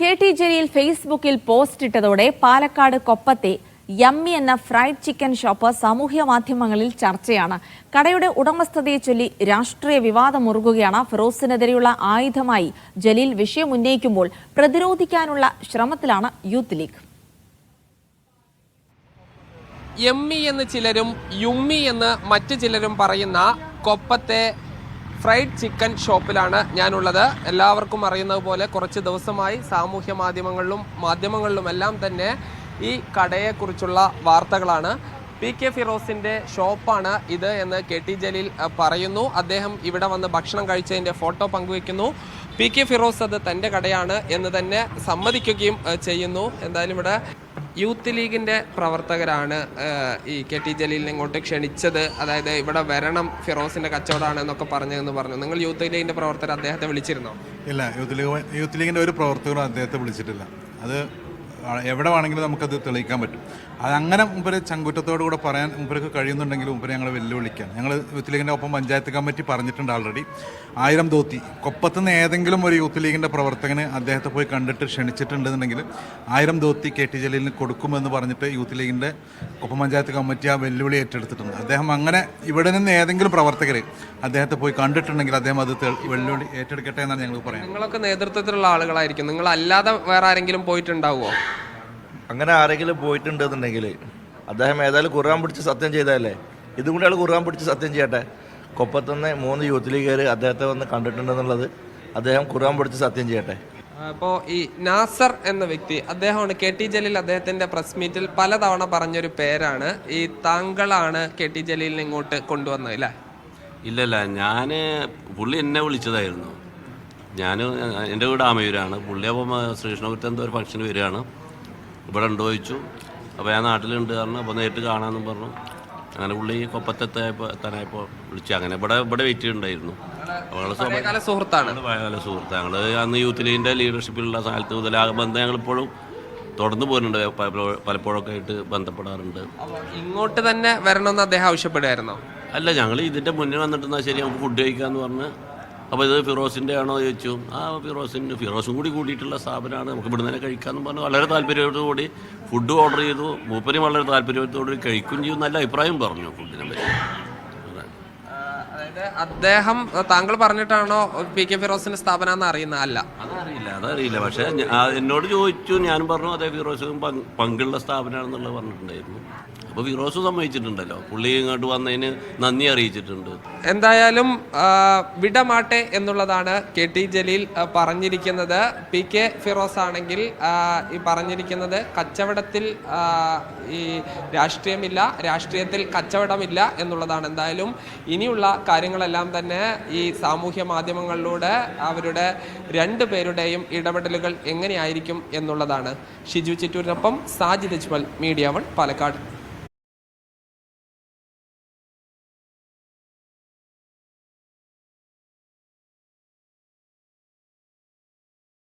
K T Jaleel ഫേസ്ബുക്കിൽ post ഇട്ടതോടെ പാലക്കാട് കൊപ്പത്തെ യമ്മി എന്ന ഫ്രൈഡ് ചിക്കൻ ഷോപ്പ് സാമൂഹ്യ മാധ്യമങ്ങളിൽ ചർച്ചയാണ്. കടയുടെ ഉടമസ്ഥതയെ ചൊല്ലി രാഷ്ട്രീയ വിവാദം ഉറുകുകയാണ് ഫിറോസിനെതിരെയുള്ള ആയുധമായി ജലീൽ വിഷയം ഉന്നയിക്കുമ്പോൾ പ്രതിരോധിക്കാനുള്ള ശ്രമത്തിലാണ് യൂത്ത് ലീഗ്. യമ്മി എന്ന് ചിലരും യുമ്മി എന്ന് മറ്റു ചിലരും പറയുന്ന കൊപ്പത്തെ ഫ്രൈഡ് ചിക്കൻ ഷോപ്പിലാണ് ഞാനുള്ളത്. എല്ലാവർക്കും അറിയുന്നത് പോലെ കുറച്ച് ദിവസമായി സാമൂഹ്യ മാധ്യമങ്ങളിലും മാധ്യമങ്ങളിലും എല്ലാം തന്നെ ഈ കടയെക്കുറിച്ചുള്ള വാർത്തകളാണ്. പി കെ ഫിറോസിന്റെ ഷോപ്പാണ് ഇത് എന്ന് കെ ടി ജലീൽ പറയുന്നു. അദ്ദേഹം ഇവിടെ വന്ന് ഭക്ഷണം കഴിച്ചതിന്റെ ഫോട്ടോ പങ്കുവയ്ക്കുന്നു പി കെ ഫിറോസ് അത് തന്റെ കടയാണ് എന്ന് തന്നെ സമ്മതിക്കുകയും ചെയ്യുന്നു. എന്തായാലും ഇവിടെ യൂത്ത് ലീഗിന്റെ പ്രവർത്തകരാണ് ഈ കെ ടി ജലീലിനെ ഇങ്ങോട്ട് ക്ഷണിച്ചത്. അതായത് ഇവിടെ വരണം ഫിറോസിന്റെ കച്ചവടമാണ് എന്നൊക്കെ പറഞ്ഞതെന്ന് പറഞ്ഞു. നിങ്ങൾ യൂത്ത് ലീഗിന്റെ പ്രവർത്തകർ അദ്ദേഹത്തെ വിളിച്ചിരുന്നോ? ഇല്ല യൂത്ത് ലീഗ് യൂത്ത് ലീഗിന്റെ ഒരു പ്രവർത്തകരും അദ്ദേഹത്തെ വിളിച്ചിട്ടില്ല. അത് എവിടെ വേണമെങ്കിലും നമുക്കത് തെളിയിക്കാൻ പറ്റും. അത് അങ്ങനെ മുമ്പര് ചങ്കുറ്റത്തോടു കൂടെ പറയാൻ മുമ്പർക്ക് കഴിയുന്നുണ്ടെങ്കിൽ മുമ്പര് ഞങ്ങൾ വെല്ലുവിളിക്കാൻ. ഞങ്ങൾ യൂത്ത് ലീഗിന്റെ ഒപ്പം പഞ്ചായത്ത് കമ്മിറ്റി പറഞ്ഞിട്ടുണ്ട് ആൾറെഡി ആയിരം ധോത്തി കൊപ്പത്തുനിന്ന് ഏതെങ്കിലും ഒരു യൂത്ത് ലീഗിന്റെ പ്രവർത്തകന് അദ്ദേഹത്തെ പോയി കണ്ടിട്ട് ക്ഷണിച്ചിട്ടുണ്ടെന്നുണ്ടെങ്കിൽ ആയിരം ധോത്തി കെ ടി ജലീലിന് കൊടുക്കുമെന്ന് പറഞ്ഞിട്ട് യൂത്ത് ലീഗിന്റെ കൊപ്പം പഞ്ചായത്ത് കമ്മിറ്റി ആ വെല്ലുവിളി ഏറ്റെടുത്തിട്ടുണ്ട്. അദ്ദേഹം അങ്ങനെ ഇവിടെ നിന്ന് ഏതെങ്കിലും പ്രവർത്തകർ അദ്ദേഹത്തെ പോയി കണ്ടിട്ടുണ്ടെങ്കിൽ അദ്ദേഹം അത് വെല്ലുവിളി ഏറ്റെടുക്കട്ടെ എന്നാണ് ഞങ്ങൾ പറയുന്നത് നിങ്ങളൊക്കെ നേതൃത്വത്തിലുള്ള ആളുകളായിരിക്കും. നിങ്ങൾ അല്ലാതെ വേറെ ആരെങ്കിലും പോയിട്ടുണ്ടാവുമോ അങ്ങനെ ആരെങ്കിലും പോയിട്ടുണ്ടെന്നുണ്ടെങ്കിൽ അദ്ദേഹം ഏതായാലും ഖുർആൻ പിടിച്ച് സത്യം ചെയ്തതല്ലേ? ഇതും കൂടി അയാൾ ഖുർആൻ പിടിച്ച് സത്യം ചെയ്യട്ടെ. കൊപ്പത്തുനിന്ന് മൂന്ന് യൂത്ത് ലീഗുകാർ അദ്ദേഹത്തെ വന്ന് കണ്ടിട്ടുണ്ടെന്നുള്ളത് അദ്ദേഹം ഖുർആൻ പിടിച്ച് സത്യം ചെയ്യട്ടെ. അപ്പോൾ ഈ നാസർ എന്ന വ്യക്തി അദ്ദേഹമാണ് കെ ടി ജലീൽ അദ്ദേഹത്തിന്റെ പ്രസ് മീറ്റിൽ പലതവണ പറഞ്ഞൊരു പേരാണ്. ഈ താങ്കളാണ് കെ ടി ജലീലിനെ ഇങ്ങോട്ട് കൊണ്ടുവന്നത് അല്ലേ? ഇല്ലല്ല ഞാൻ പുള്ളി എന്നെ വിളിച്ചതായിരുന്നു. ഞാൻ എന്റെ വീട് ആമയൂരാണ്. പുള്ളി അപ്പം ശ്രീകൃഷ്ണപുരത്ത് എന്തോ ഒരു ഫംഗ്ഷന് വരികയാണ്. ഇവിടെ ഉണ്ടോ ചോദിച്ചു. അപ്പോൾ ഞാൻ നാട്ടിലുണ്ട് കാരണം അപ്പോൾ നേരിട്ട് കാണാമെന്നും പറഞ്ഞു. അങ്ങനെ പുള്ളി കൊപ്പത്തെത്തായപ്പോൾ എത്താനായപ്പോൾ വിളിച്ചു. അങ്ങനെ ഇവിടെ ഇവിടെ വെയിറ്റ് ചെയ്യുന്നുണ്ടായിരുന്നു പഴയകാല സുഹൃത്താണ്. പഴയകാല സുഹൃത്ത്. ഞങ്ങൾ അന്ന് യൂത്ത് ലീഗിന്റെ ലീഡർഷിപ്പിലുള്ള സ്ഥലത്ത് മുതൽ ആ ബന്ധം ഞങ്ങളിപ്പോഴും തുടർന്ന് പോകുന്നുണ്ട് പലപ്പോഴും പലപ്പോഴൊക്കെ ആയിട്ട് ബന്ധപ്പെടാറുണ്ട്. ഇങ്ങോട്ട് തന്നെ വരണമെന്ന് അദ്ദേഹം ആവശ്യപ്പെടുമായിരുന്നോ അല്ല ഞങ്ങൾ ഇതിന്റെ മുന്നേ വന്നിട്ടെന്നാൽ ശരി നമുക്ക് ഫുഡ് കഴിക്കാമെന്ന് പറഞ്ഞ് അപ്പോൾ ഇത് ഫിറോസിന്റെ ആണോ ചോദിച്ചു. ആ ഫിറോസിന് ഫിറോസും കൂടി കൂടിയിട്ടുള്ള സ്ഥാപനമാണ് നമുക്ക് ഇവിടെ തന്നെ കഴിക്കാമെന്ന് പറഞ്ഞു. വളരെ താല്പര്യത്തോടു കൂടി ഫുഡ് ഓർഡർ ചെയ്തു. മൂപ്പരും വളരെ താല്പര്യത്തോടുകൂടി കഴിക്കുകയും ചെയ്യും നല്ല അഭിപ്രായം പറഞ്ഞു ഫുഡിനെ പറ്റി. അദ്ദേഹം താങ്കൾ പറഞ്ഞിട്ടാണോ പി കെ ഫിറോസിന്റെ സ്ഥാപനം എന്ന് അറിയുന്ന അല്ല. അതറിയില്ല അതറിയില്ല. പക്ഷെ എന്നോട് ചോദിച്ചു ഞാൻ പറഞ്ഞു അതേ ഫിറോസും പങ്ക് പങ്കുള്ള സ്ഥാപനമാണെന്നുള്ളത് പറഞ്ഞിട്ടുണ്ടായിരുന്നു. അപ്പോൾ ഫിറോസ് സമ്മതിച്ചിട്ടുണ്ടല്ലോ. പുള്ളി ഇങ്ങോട്ട് വന്നതിന് നന്ദി അറിയിച്ചിട്ടുണ്ട്. എന്തായാലും വിടമാട്ടെ എന്നുള്ളതാണ് കെ ടി ജലീൽ പറഞ്ഞിരിക്കുന്നത്. പി കെ ഫിറോസ് ആണെങ്കിൽ ഈ പറഞ്ഞിരിക്കുന്നത് കച്ചവടത്തിൽ ഈ രാഷ്ട്രീയമില്ല രാഷ്ട്രീയത്തിൽ കച്ചവടമില്ല എന്നുള്ളതാണ്. എന്തായാലും ഇനിയുള്ള കാര്യങ്ങളെല്ലാം തന്നെ ഈ സാമൂഹ്യ മാധ്യമങ്ങളിലൂടെ അവരുടെ രണ്ടു പേരുടെയും ഇടപെടലുകൾ എങ്ങനെയായിരിക്കും എന്നുള്ളതാണ്. ഷിജു ചിറ്റൂരിനൊപ്പം സാജിദ് അജ്മൽ മീഡിയ വൺ പാലക്കാട്.